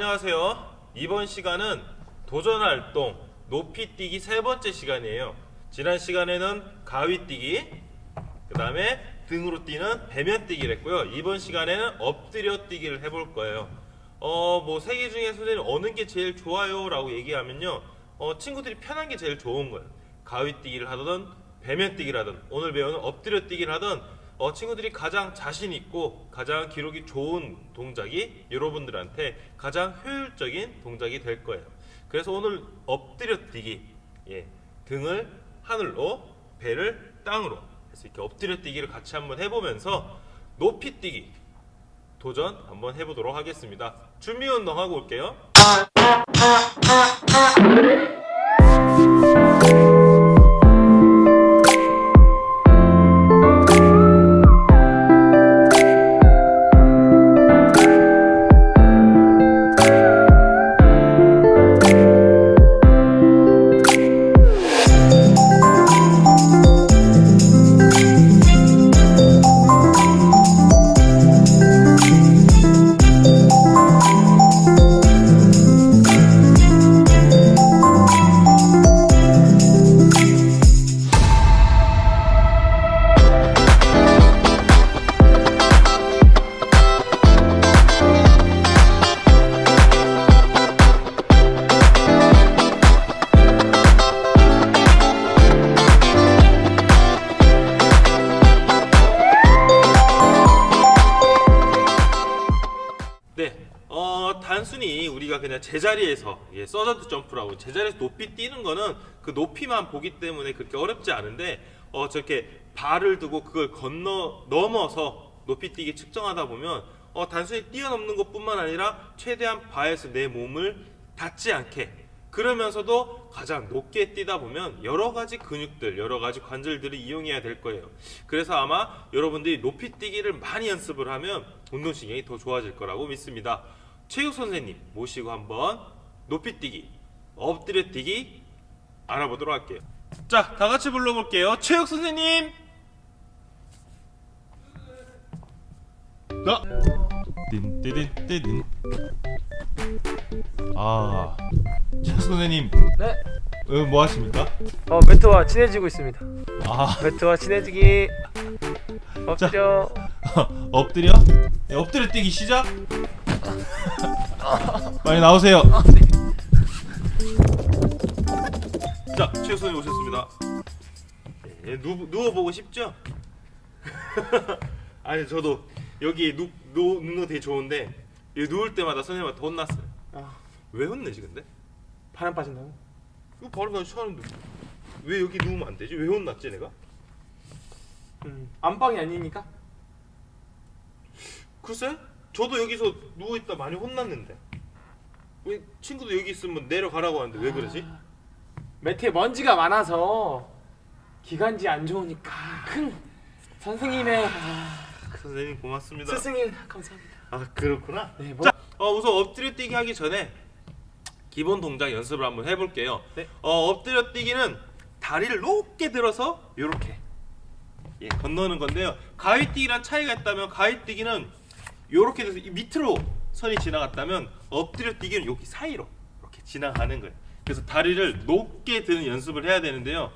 안녕하세요. 이번 시간은 도전 활동 높이 뛰기 세 번째 시간이에요. 지난 시간에는 가위 뛰기, 그 다음에 등으로 뛰는 배면 뛰기를 했고요. 이번 시간에는 엎드려 뛰기를 해볼 거예요. 어, 뭐 세 개 중에 선생님 어느 게 제일 좋아요 라고 얘기하면요. 어, 친구들이 편한 게 제일 좋은 거예요. 가위 뛰기를 하든 배면 뛰기를 하든 오늘 배우는 엎드려 뛰기를 하든 어, 친구들이 가장 자신 있고 가장 기록이 좋은 동작이 여러분들한테 가장 효율적인 동작이 될 거예요. 그래서 오늘 엎드려 뛰기, 예, 등을 하늘로, 배를 땅으로 해서 이렇게 엎드려 뛰기를 같이 한번 해보면서 높이 뛰기 도전 한번 해보도록 하겠습니다. 준비 운동 하고 올게요. 제자리에서 예, 서전트 점프라고 제자리에서 높이 뛰는 거는 그 높이만 보기 때문에 그렇게 어렵지 않은데 어 저렇게 발을 두고 그걸 건너 넘어서 높이 뛰기 측정하다 보면 어 단순히 뛰어넘는 것뿐만 아니라 최대한 바에서 내 몸을 닿지 않게 그러면서도 가장 높게 뛰다 보면 여러 가지 근육들, 여러 가지 관절들을 이용해야 될 거예요. 그래서 아마 여러분들이 높이 뛰기를 많이 연습을 하면 운동신경이 더 좋아질 거라고 믿습니다. 체육 선생님 모시고 한번 높이 뛰기, 엎드려 뛰기 알아보도록 할게요. 자, 다 같이 불러볼게요. 체육 선생님. 자, 띵띠딘띠딘. 아, 체육 선생님, 네. 어, 뭐 하십니까? 어 매트와 친해지고 있습니다. 아, 매트와 친해지기. 엎드려. 엎드려? 네, 엎드려 뛰기 시작. 빨리 나오세요. 자, 최우 선생님 오셨습니다. 예, 누 누워 보고 싶죠? 아니 저도 여기 누, 누 누는 거 되게 좋은데 여기 누울 때마다 선생님한테 혼났어요. 아, 왜 혼내지 근데? 바람 빠진다고? 이거 바로 나 차는데 왜 여기 누우면 안 되지? 왜 혼났지 내가? 음. 안방이 아니니까. 글쎄? 저도 여기서 누워 있다 많이 혼났는데. 왜 친구도 여기 있으면 내려가라고 하는데 왜 그러지? 매트에 먼지가 많아서 기관지 안 좋으니까 큰 선생님의 아, 선생님 고맙습니다. 스승님 감사합니다. 아 그렇구나. 네, 뭐, 자, 어, 우선 엎드려 뛰기 하기 전에 기본 동작 연습을 한번 해볼게요. 네. 어, 엎드려 뛰기는 다리를 높게 들어서 이렇게 예, 건너는 건데요. 가위 뛰기랑 차이가 있다면 가위 뛰기는 이렇게 돼서 이 밑으로 선이 지나갔다면 엎드려 뛰기는 여기 사이로 이렇게 지나가는 거예요. 그래서 다리를 높게 드는 연습을 해야 되는데요.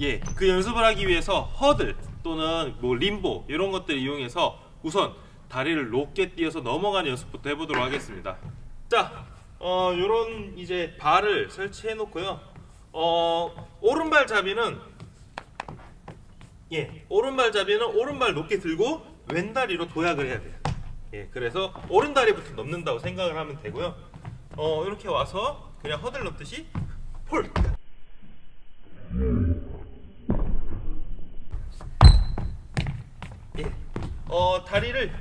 예, 그 연습을 하기 위해서 허들 또는 뭐 림보 이런 것들을 이용해서 우선 다리를 높게 띄어서 넘어가는 연습부터 해보도록 하겠습니다. 자, 어, 요런 이제 발을 설치해 놓고요. 어, 오른발 잡이는 예, 오른발 잡이는 오른발 높게 들고 왼다리로 도약을 해야 돼요. 예, 그래서 오른다리부터 넘는다고 생각을 하면 되고요. 어, 이렇게 와서 그냥 허들 넣듯이 폴 예. 어, 다리를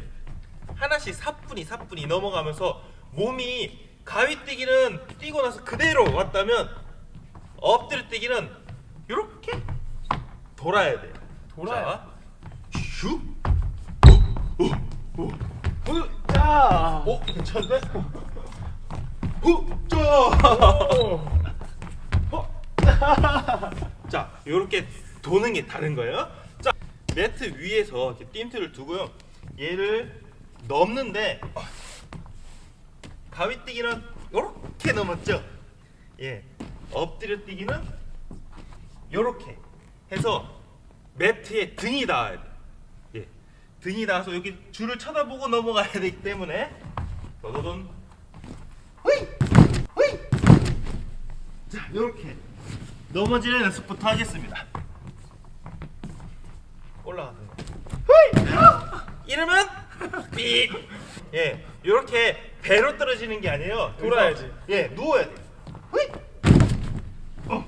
하나씩 사뿐히 사뿐히 넘어가면서 몸이 가위 뛰기는 뛰고 나서 그대로 왔다면 엎드려 뛰기는 이렇게 돌아야 돼요. 돌아요? 자, 슉. 후, 자. 오, 괜찮네. 후, 자. 오. 자, 이렇게 도는 게 다른 거예요. 자, 매트 위에서 이렇게 띠임트를 두고요. 얘를 넘는데 가위뛰기는 이렇게 넘었죠. 예, 엎드려 뛰기는 이렇게 해서 매트에 등이 닿아야 돼. 예, 등이 닿아서 여기 줄을 쳐다보고 넘어가야 되기 때문에 후이 자 이렇게 넘어지는 연습부터 하겠습니다. 올라가는 거. 이러면 삐. 예, 이렇게 배로 떨어지는 게 아니에요. 돌아야지. 예, 누워야 돼. 후이. 어,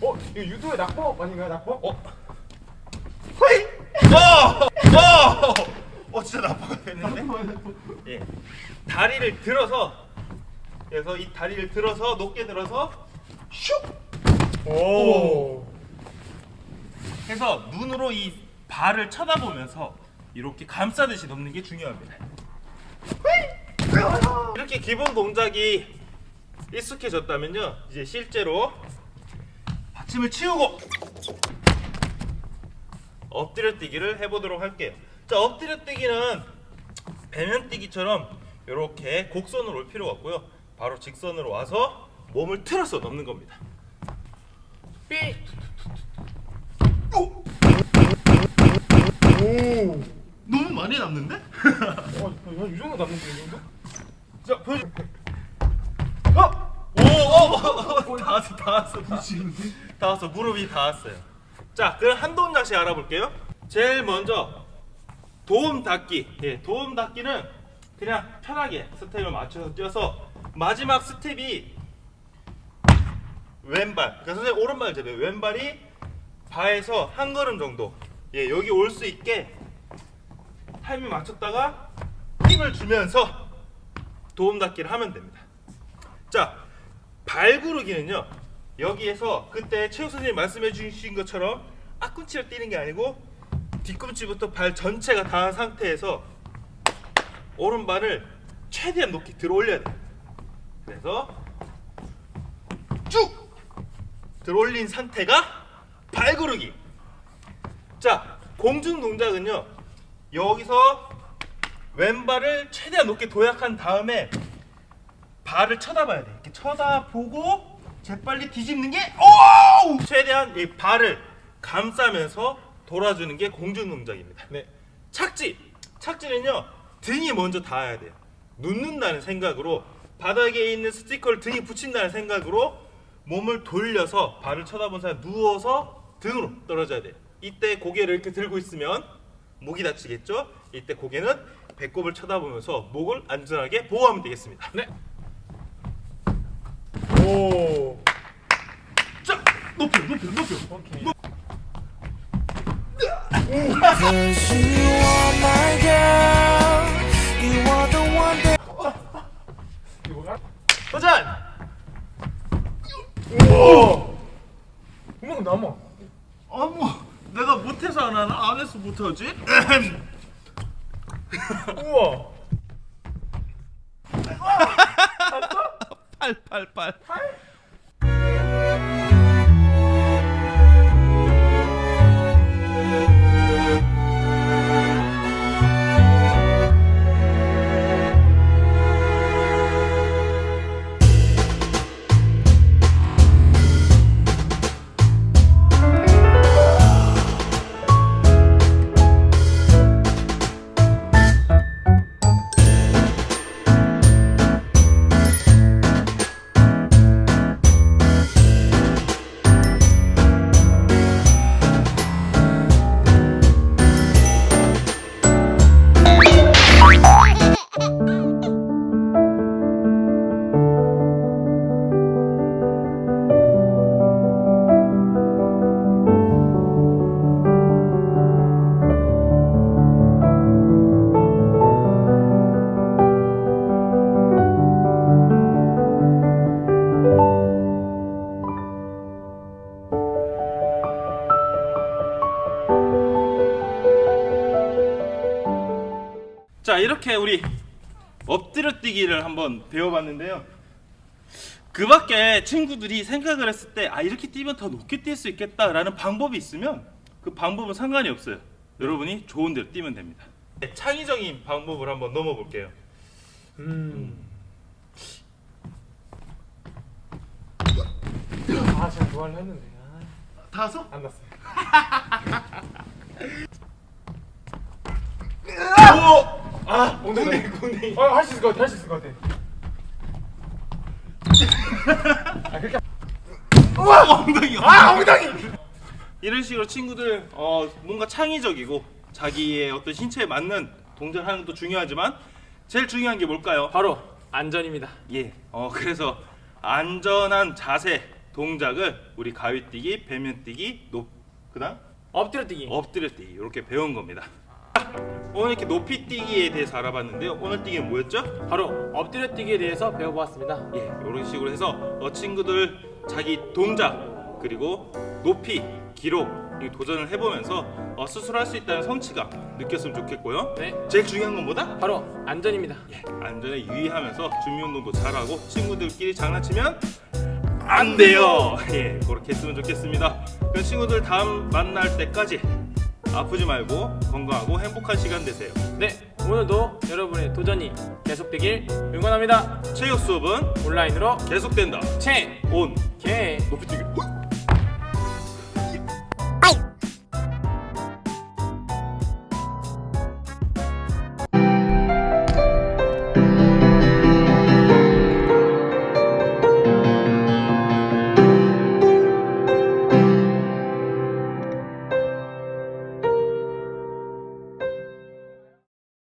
어 이거 유도의 낙법 아닌가요 낙법? 어. 후이. 어, 어, 어, 됐는데. 예, 다리를 들어서 그래서 이 다리를 들어서 높게 들어서 슉 오. 해서 눈으로 이 발을 쳐다보면서 이렇게 감싸듯이 넘는 게 중요합니다. 이렇게 기본 동작이 익숙해졌다면요, 이제 실제로 받침을 치우고 엎드려 뛰기를 해보도록 할게요. 자, 엎드려 뛰기는 배면 뛰기처럼 이렇게 곡선으로 올 필요가 없고요. 바로 직선으로 와서 몸을 틀어서 넘는 겁니다. 삐. 너무 많이 남는데? 어, 이 정도 남는데 이 정도? 자 보여줘. 어? 오, 오, 오, 오, 다 왔어, 다 왔어, 다. 다 왔어, 무릎이 다 왔어요. 자, 그럼 한 동작씩 알아볼게요. 제일 먼저 도움 닫기. 예, 도움 닫기는 그냥 편하게 스텝을 맞춰서 뛰어서 마지막 스텝이 왼발. 그러니까 선생님 오른발 잡아요. 왼발이 바에서 한 걸음 정도. 예, 여기 올 수 있게 타이밍 맞췄다가 힘을 주면서 도움 닫기를 하면 됩니다. 자, 발구르기는요. 여기에서 그때 최우 선생님 말씀해 주신 것처럼 앞꿈치를 뛰는 게 아니고 뒤꿈치부터 발 전체가 닿은 상태에서 오른발을 최대한 높게 들어 올려야 돼요. 그래서 쭉 들어 올린 상태가 발구르기. 자, 공중 동작은요. 여기서 왼발을 최대한 높게 도약한 다음에 발을 쳐다봐야 돼. 이렇게 쳐다보고 재빨리 뒤집는 게 오! 최대한 이 발을 감싸면서 돌아주는 게 공중 동작입니다. 네. 착지. 착지는요. 등이 먼저 닿아야 돼요. 눕는다는 생각으로 바닥에 있는 스티커를 등에 붙인다는 생각으로 몸을 돌려서 발을 쳐다본 사람 누워서 등으로 떨어져야 돼요. 이때 고개를 이렇게 들고 있으면 목이 다치겠죠? 이때 고개는 배꼽을 쳐다보면서 목을 안전하게 보호하면 되겠습니다. 네. 오. 자, 높여, 높여, 높여. 오케이. You 도전! 오. 분명 남아. 아, 뭐 내가 못해서 안 하나? 안 해서 못하지? 우와. 팔, 팔, 팔. 자, 뛰기를 한번 배워봤는데요. 그 밖에 친구들이 생각을 했을 때, 아, 이렇게 뛰면 더 높게 뛸 수 있겠다라는 방법이 있으면 그 방법은 상관이 없어요. 여러분이 좋은 대로 뛰면 됩니다. 네, 창의적인 방법을 한번 넘어 볼게요. 음. 아 제가 좋아하려 했는데 아, 다섯? 안 났어요. 아, 엉덩이 엉덩이. 어, 할수 있을 것 같아. 할 수 있을 것 같아. 아 그렇게 엉덩이. 아 엉덩이. 이런 식으로 친구들 어, 뭔가 창의적이고 자기의 어떤 신체에 맞는 동작을 하는 것도 중요하지만 제일 중요한 게 뭘까요? 바로 안전입니다. 예. 어 그래서 안전한 자세 동작을 우리 가위뛰기, 배면뛰기, 높 그다음 엎드려 뛰기. 엎드려 뛰기 이렇게 배운 겁니다. 오늘 이렇게 높이 뛰기에 대해서 알아봤는데요. 오늘 뛰기는 뭐였죠? 바로 엎드려 뛰기에 대해서 배워보았습니다. 예, 이런 식으로 해서 어, 친구들 자기 동작 그리고 높이, 기록 이 도전을 해보면서 어, 스스로 할 수 있다는 성취감 느꼈으면 좋겠고요. 네, 제일 중요한 건 뭐다? 바로 안전입니다. 예, 안전에 유의하면서 준비 운동도 잘하고 친구들끼리 장난치면 안 돼요. 예, 그렇게 했으면 좋겠습니다. 그 친구들 다음 만날 때까지 아프지 말고 건강하고 행복한 시간 되세요. 네, 오늘도 여러분의 도전이 계속되길 응원합니다. 체육 수업은 온라인으로 계속된다. 체, 온 개, 높이.